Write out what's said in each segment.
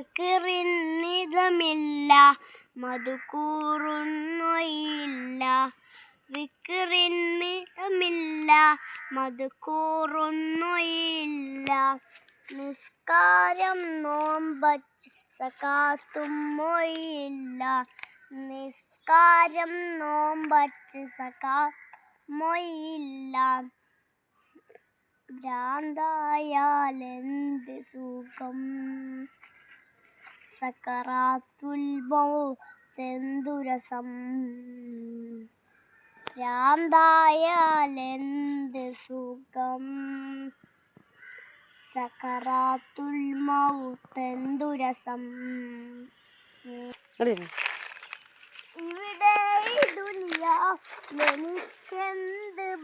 വിക്കിറിന്നിതമില്ല മധുക്കൂറുന്നൊയില്ല വിക്കിറിന്നിതമില്ല മധുക്കൂറുന്നൊയില്ല നിസ്കാരം നോമ്പച്ച് സകാത്തും നിസ്കാരം നോമ്പച്ച് സകാ മൊയില്ല ഭ്രാന്തായാലെന്ത് സുഖം? സക്കറാത്തുൽ മൗത്തെന്തുരസം രാന്തായാലെന്ത് സുഖം? സക്കറാത്തുൽ മൗത്തെന്തുരസം ഇവിടെ ദുനിയാവിലെനിക്കെന്ത്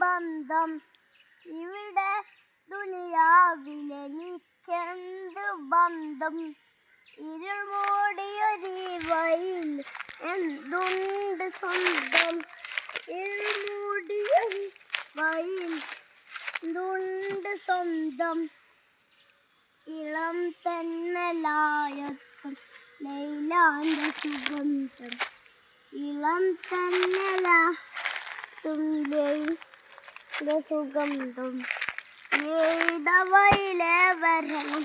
ബന്ധം? ഇവിടെ ദുനിയാവിലെനിക്കെന്ത് ബന്ധം? ഇരുൾ മൂടിയൊരു എന്തുണ്ട് സ്വന്തം? ഇരുൾ മൂടിയൊരു വയിൽ എന്തുണ്ട് സ്വന്തം? ഇളം തെന്നലായത്തും ലൈലാന്റെ സുഗന്ധം. ഇളം തെന്നലാത്തും ലൈല സുഗന്ധം. ഏതവയിലെ വരണം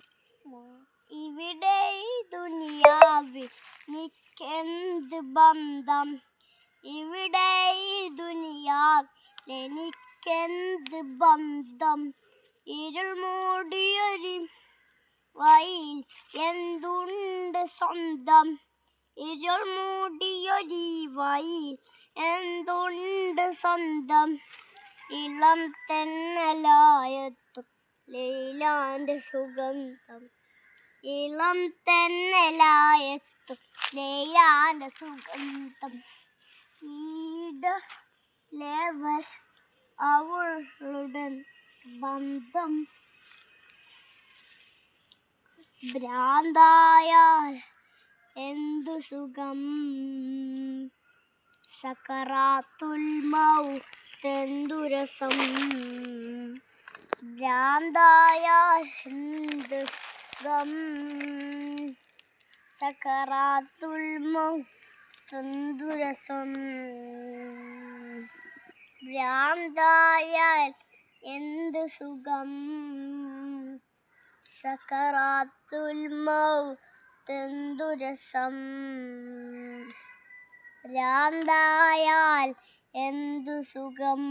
ബന്ധം ഇവിടെ ഈ ദുനിയാ എനിക്കെന്ത് ബന്ധം? ഇരുൾ മൂടിയൊരു വയിൽ എന്തുണ്ട് സ്വന്തം? ഇരുൾ മൂടിയൊരു വയിൽ എന്തുണ്ട് സ്വന്തം? ഇളം തെന്നലായത്തും ലൈലാന്റെ സുഗന്ധം. ഇളം തെന്നലായത്തും ലൈലാന്റെ സുഗന്ധം ലേവർ അവളുടെ ബന്ധം. ഭ്രാന്തായാൽ എന്തു സുഖം? സക്കറാത്തുൽ മൗത്തെന്തുരസം ഭ്രാന്തായാൽ എന്ത് സുഖം? സക്കറാത്തുൽ മൗത്തെന്തുരസം ഭ്രാന്തായാൽ എന്ത് സുഖം. സക്കറാത്തുൽ തന്തുരസം ഭ്രാന്തായാൽ എന്തു സുഖം.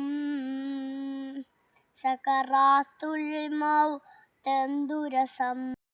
സക്കറാത്തുൽ മൗത്തെന്തുരസം